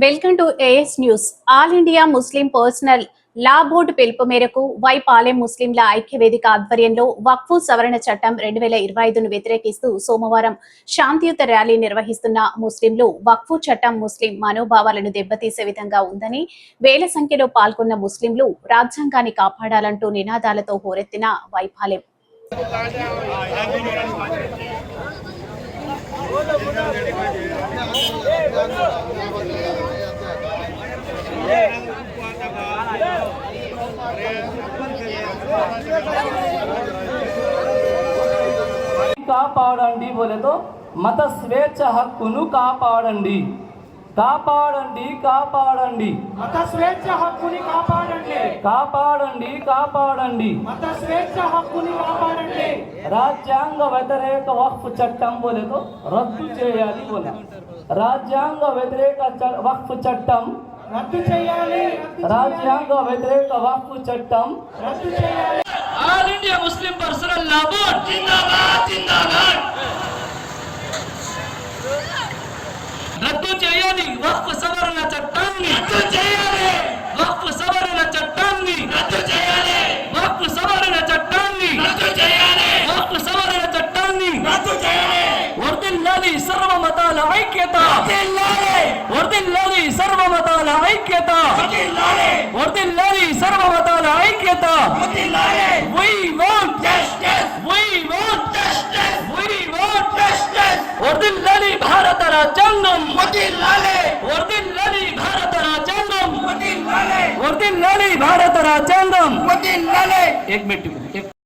Welcome to AS news All India Muslim personal law board పిలుపు మేరకు వైపాలెం ముస్లింల ఐక్యవేదిక ఆధ్వర్యంలో వక్ఫు సవరణ చట్టం రెండు వేల ఇరవై ఐదును వ్యతిరేకిస్తూ సోమవారం శాంతియుత ర్యాలీ నిర్వహిస్తున్న ముస్లింలు వక్ఫు చట్టం ముస్లిం మనోభావాలను దెబ్బతీసే విధంగా ఉందని వేల సంఖ్యలో పాల్గొన్న ముస్లింలు రాజ్యాంగాన్ని కాపాడాలంటూ నినాదాలతో హోరెత్తిన వైపాలెం. కాపాడండి బోలేతో మత స్వేచ్ఛ హక్కును కాపాడండి. కాపాడండి కాపాడండి. మత స్వేచ్ఛ హక్కుని కాపాడండి. కాపాడండి కాపాడండి. మత స్వేచ్ఛ హక్కుని కాపాడండి. రాజ్యాంగ వ్యతిరేక వక్ఫ్ చట్టం బోలేతో రద్దు చేయాలి బోలే. రాజ్యాంగ వ్యతిరేక వక్ఫ్ చట్టం రద్దు చేయాలి రాజ్యాంగ వ్యతిరేక వక్ఫ్ చట్టం రద్దు చేయాలి all India Muslim personal law board జిందాబాద్ జిందాబాద్ రద్దు చేయాలి వక్ఫ్ సవరణ చట్టాన్ని రద్దు చేయాలి వక్ఫ్ సవరణ చట్టాన్ని రద్దు చేయాలి వక్ఫ్ సవరణ చట్టాన్ని రద్దు చేయాలి వక్ఫ్ సవరణ చట్టాన్ని రద్దు చేయాలి వర్దిల్లాలి సర్వ మతాల ఐక్యత వర్దిల్లాలి సర్వ ಐಕ್ಯತ ವರ್ದಿಲ್ಲರಿ ಸರ್ವಮತದ ಐಕ್ಯತ we want justice we want justice we want justice ವರ್ದಿಲ್ಲರಿ ಭಾರತರ ಜಂಗಮ್ ವರ್ದಿಲ್ಲರಿ ವರ್ದಿಲ್ಲರಿ ಭಾರತರ ಜಂಗಮ್ ವರ್ದಿಲ್ಲರಿ ಭಾರತರ ಜಂಗಮ್ ವರ್ದಿಲ್ಲರಿ एक मिनट